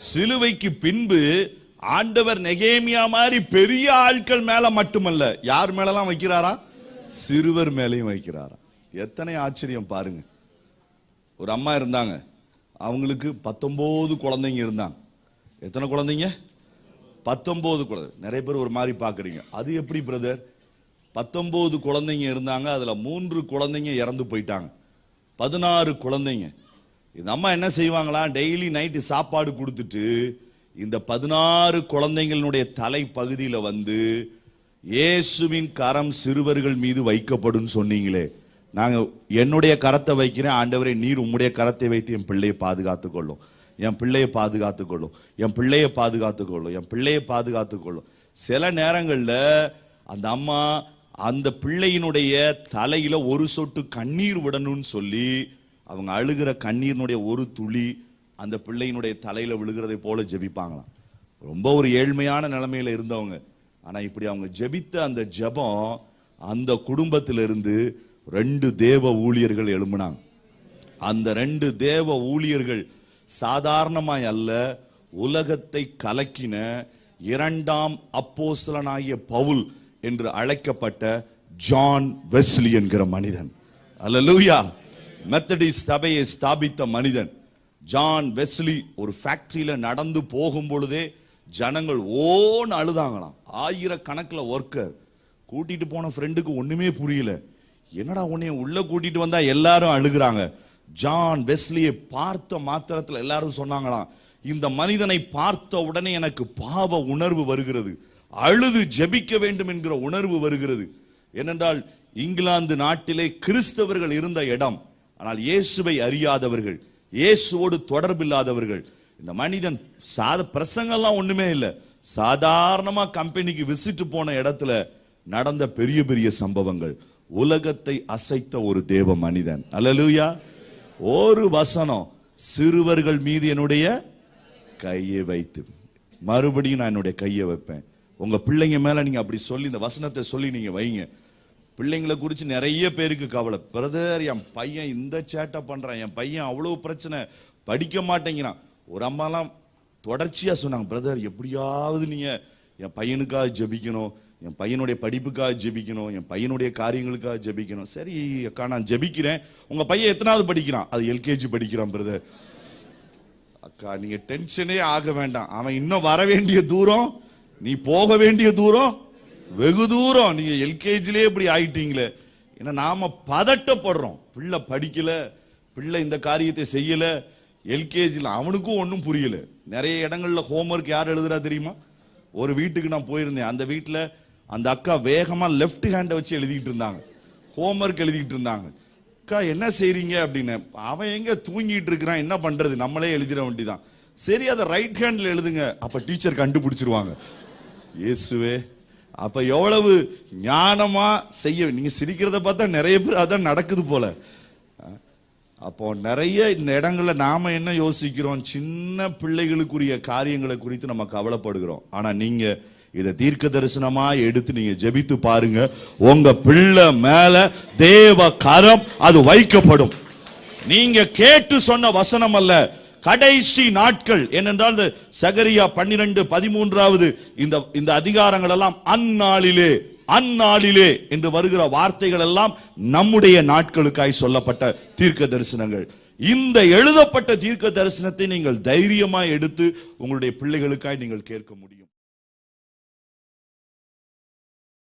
சிலுவைக்கு பின்பு ஆண்டவர் நெகேமியா மாதிரி பெரிய ஆட்கள் மேல மட்டுமல்ல. யார் மேலலாம் வைக்கிறாரா? சிறுவர் மேலையும் வைக்கிறாரா? எத்தனை ஆச்சரியம் பாருங்க. ஒரு அம்மா இருந்தாங்க. அவங்களுக்கு பத்தொன்பது குழந்தைங்க இருந்தாங்க. எத்தனை குழந்தைங்க? பத்தொன்பது குழந்தை. நிறைய பேர் ஒரு மாதிரி பார்க்குறீங்க. அது எப்படி பிரதர் பத்தொம்போது குழந்தைங்க இருந்தாங்க. அதில் மூன்று குழந்தைங்க இறந்து போயிட்டாங்க. பதினாறு குழந்தைங்க. இந்த அம்மா என்ன செய்வாங்களா? டெய்லி நைட்டு சாப்பாடு கொடுத்துட்டு இந்த பதினாறு குழந்தைங்களுடைய தலை பகுதியில் வந்து இயேசுவின் கரம் சிறுவர்கள் மீது வைக்கப்படும் சொன்னீங்களே. நாங்கள் என்னுடைய கரத்தை வைக்கிறேன் ஆண்டவரே நீர் உம்முடைய கரத்தை வைத்து என் பிள்ளையை பாதுகாத்துக்கொள்ளும் என் பிள்ளையை பாதுகாத்துக்கொள்ளும் என் பிள்ளையை பாதுகாத்துக்கொள்ளும் என் பிள்ளையை பாதுகாத்துக்கொள்ளும் சில நேரங்களில் அந்த அம்மா அந்த பிள்ளையினுடைய தலையில் ஒரு சொட்டு கண்ணீர் விடணும்னு சொல்லி அவங்க அழுகிற கண்ணீரினுடைய ஒரு துளி அந்த பிள்ளையினுடைய தலையில் விழுகிறதை போல ஜெபிப்பாங்களாம். ரொம்ப ஒரு ஏழ்மையான நிலைமையில் இருந்தவங்க. ஆனால் இப்படி அவங்க ஜெபித்த அந்த ஜெபம் அந்த குடும்பத்திலிருந்து ரெண்டு தேவ ஊழியர்கள் எழும்பினாங்க. அந்த ரெண்டு தேவ ஊழியர்கள் சாதாரணமாய் அல்ல உலகத்தை கலக்கின இரண்டாம் அப்போசலனாகிய பவுல் என்று அழைக்கப்பட்ட ஜான் வெஸ்லி என்கிற மனிதன். அல்ல லூயா மெத்தடிஸ் சபையை ஸ்தாபித்த மனிதன் ஜான் வெஸ்லி ஒரு ஃபேக்ட்ரியில் நடந்து போகும் பொழுதே ஜனங்கள் ஓன்னு அழுதாங்களாம். ஆயிரக்கணக்கில் ஒர்க்கர் கூட்டிட்டு போன ஃப்ரெண்டுக்கு ஒன்றுமே புரியல. என்னடா உன்னைய உள்ளே கூட்டிட்டு வந்தால் எல்லாரும் அழுகிறாங்க. ஜான் வெஸ்லியை பார்த்த மாத்திரத்தில் எல்லாரும் சொன்னாங்களாம் இந்த மனிதனை பார்த்த உடனே எனக்கு பாவ உணர்வு வருகிறது. அழுது ஜெபிக்க வேண்டும் என்கிற உணர்வு வருகிறது. ஏனென்றால் இங்கிலாந்து நாட்டிலே கிறிஸ்தவர்கள் இருந்த இடம் ஆனால் இயேசுவை அறியாதவர்கள் இயேசுவோடு தொடர்பில்லாதவர்கள் இந்த மனிதன் சாத பிரசங்கம்லாம் ஒன்றுமே இல்லை. சாதாரணமாக கம்பெனிக்கு விசிட்டு போன இடத்துல நடந்த பெரிய பெரிய சம்பவங்கள். உலகத்தை அசைத்த ஒரு தேவ மனிதன். அல்லலூயா. ஒரு வசனம் சிறுவர்கள் மீது என்னுடைய கையை வைத்து. மறுபடியும் நான் என்னுடைய கையை வைப்பேன். உங்கள் பிள்ளைங்க மேலே நீங்கள் அப்படி சொல்லி இந்த வசனத்தை சொல்லி நீங்கள் வைங்க. பிள்ளைங்களை குறித்து நிறைய பேருக்கு கவலை. பிரதர் என் பையன் இந்த சேட்டை பண்ணுறான் என் பையன் அவ்வளோ பிரச்சனை. படிக்க மாட்டேங்கிறான். ஒரு அம்மாலாம் தொடர்ச்சியாக சொன்னாங்க பிரதர் எப்படியாவது நீங்கள் என் பையனுக்காக ஜெபிக்கணும். என் பையனுடைய படிப்புக்காக ஜெபிக்கணும். என் பையனுடைய காரியங்களுக்காக ஜெபிக்கணும். சரி அக்கா நான் ஜெபிக்கிறேன். உங்கள் பையன் எத்தனாவது படிக்கிறான்? அது எல்கேஜி படிக்கிறான் பிரதர் அக்கா நீங்கள் டென்ஷனே ஆக வேண்டாம். அவன் இன்னும் வர வேண்டிய தூரம் நீ போக வேண்டிய தூரம் வெகு தூரம். நீங்க எல்கேஜிலே இப்படி ஆயிட்டீங்களே. ஏன்னா நாம பதட்டப்படுறோம். பிள்ளை படிக்கல பிள்ளை இந்த காரியத்தை செய்யல. எல்கேஜியில் அவனுக்கும் ஒன்றும் புரியல. நிறைய இடங்கள்ல ஹோம்ஒர்க் யார் எழுதுறா தெரியுமா? ஒரு வீட்டுக்கு நான் போயிருந்தேன். அந்த வீட்டில் அந்த அக்கா வேகமாக லெஃப்ட் ஹேண்டை வச்சு எழுதிக்கிட்டு இருந்தாங்க. ஹோம்ஒர்க் எழுதிக்கிட்டு இருந்தாங்க. அக்கா என்ன செய்கிறீங்க அப்படின்னு. அவன் எங்கே தூங்கிட்டு இருக்கிறான்? என்ன பண்ணுறது நம்மளே எழுதிட வேண்டிதான் சரி அதை ரைட் ஹேண்டில் எழுதுங்க. அப்போ டீச்சர் கண்டுபிடிச்சிருவாங்க. இயேசுவே அப்ப எவ்வளவு ஞானமா செய்ய நீங்க சிரிக்கிறத பார்த்தா நிறைய பேர் அதான் நடக்குது போல. அப்போ நிறைய இந்த இடங்கள்ல நாம என்ன யோசிக்கிறோம்? சின்ன பிள்ளைகளுக்குரிய காரியங்களை குறித்து நம்ம கவலைப்படுகிறோம். ஆனா நீங்க இதை தீர்க்க தரிசனமா எடுத்து நீங்க ஜெபித்து பாருங்க. உங்க பிள்ளை மேல தேவ கரம் அது வைக்கப்படும். நீங்க கேட்டு சொன்ன வசனம் அல்ல. கடைசி நாட்கள் ஏனென்றால் இந்த சகரியா பன்னிரண்டு பதிமூன்றாவது இந்த இந்த அதிகாரங்கள் எல்லாம் அந்நாளிலே அந்நாளிலே என்று வருகிற வார்த்தைகள் எல்லாம் நம்முடைய நாட்களுக்காய் சொல்லப்பட்ட தீர்க்க தரிசனங்கள் இந்த எழுதப்பட்ட தீர்க்க தரிசனத்தை நீங்கள் தைரியமாய் எடுத்து உங்களுடைய பிள்ளைகளுக்காய் நீங்கள் கேட்க முடியும்.